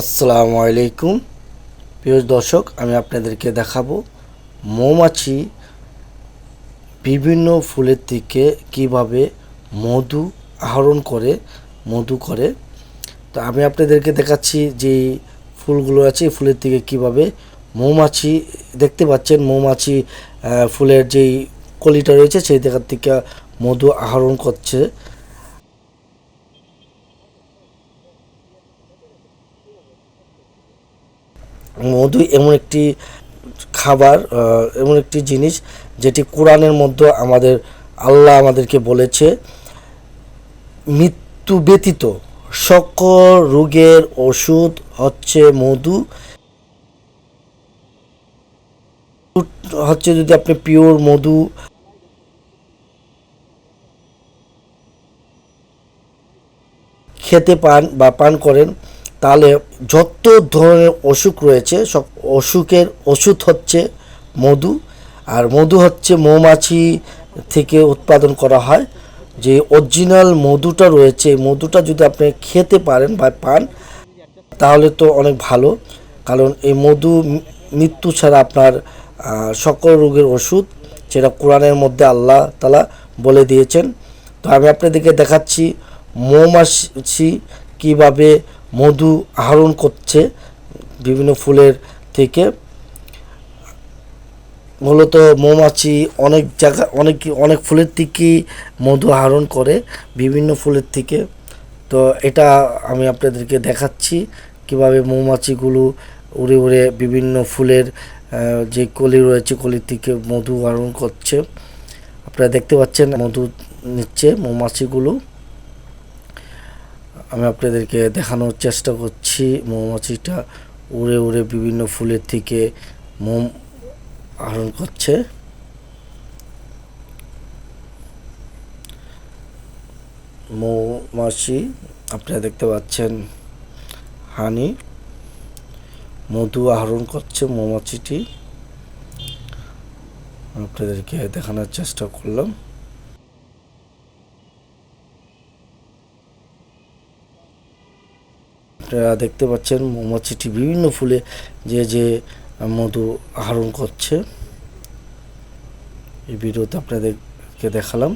আসসালামু আলাইকুম। প্রিয় দর্শক, আমি আপনাদেরকে দেখাবো মৌমাছি বিভিন্ন ফুলের থেকে কীভাবে মধু আহরণ করে, মধু করে। তো আমি আপনাদেরকে দেখাচ্ছি যে ফুলগুলো আছে ফুলের থেকে কীভাবে মৌমাছি, দেখতে পাচ্ছেন মৌমাছি ফুলের যেই কলিটা রয়েছে, সেই দেখার থেকে মধু আহরণ করছে। মধু এমন একটি খাবার এমন একটি জিনিস যেটি কোরআনের মধ্যে আমাদের, আল্লাহ আমাদেরকে বলেছে, মৃত্যু ব্যতীত সকল রোগের ওষুধ হচ্ছে মধু। হচ্ছে যদি আপনি পিওর মধু, খেতে পান বা পান করেন তাহলে যত ধরনের অসুখ রয়েছে, সব অসুখের ওষুধ হচ্ছে মধু, আর মধু হচ্ছে মৌমাছি থেকে উৎপাদন করা হয়। যে অরিজিনাল মধুটা রয়েছে মধুটা যদি আপনি খেতে পারেন বা পান, তাহলে তো অনেক ভালো। কারণ এই মধু মৃত্যু ছাড়া আপনার সকল রোগের ওষুধ, যেটা কোরআনের মধ্যে আল্লাহ তালা বলে দিয়েছেন। তো আমি আপনাদেরকে দেখাচ্ছি মৌমাছি কীভাবে মধু আহরণ করছে বিভিন্ন ফুলের থেকে। মূলত মৌমাছি অনেক জায়গা, অনেক অনেক ফুলের থেকেই মধু আহরণ করে, বিভিন্ন ফুলের থেকে। তো এটা আমি আপনাদেরকে দেখাচ্ছি, কীভাবে মৌমাছিগুলো উড়ে উড়ে বিভিন্ন ফুলের যে কলি রয়েছে, কলির থেকে মধু আহরণ করছে। আপনারা দেখতে পাচ্ছেন মধু নিচ্ছে মৌমাছিগুলো। আমি আপনাদেরকে দেখানোর চেষ্টা করছি। মৌমাছিটা উড়ে উড়ে বিভিন্ন ফুলের থেকে মোম আহরণ করছে। মৌমাছি, আপনারা দেখতে পাচ্ছেন হানি মধু আহরণ করছে মৌমাছিটি। আপনাদেরকে দেখানোর চেষ্টা করলাম। আপনারা দেখতে পাচ্ছেন মৌমাছিটি বিভিন্ন ফুলে যে যে মধু আহরণ করছে। এই ভিডিওতে আপনাদেরকে দেখালাম।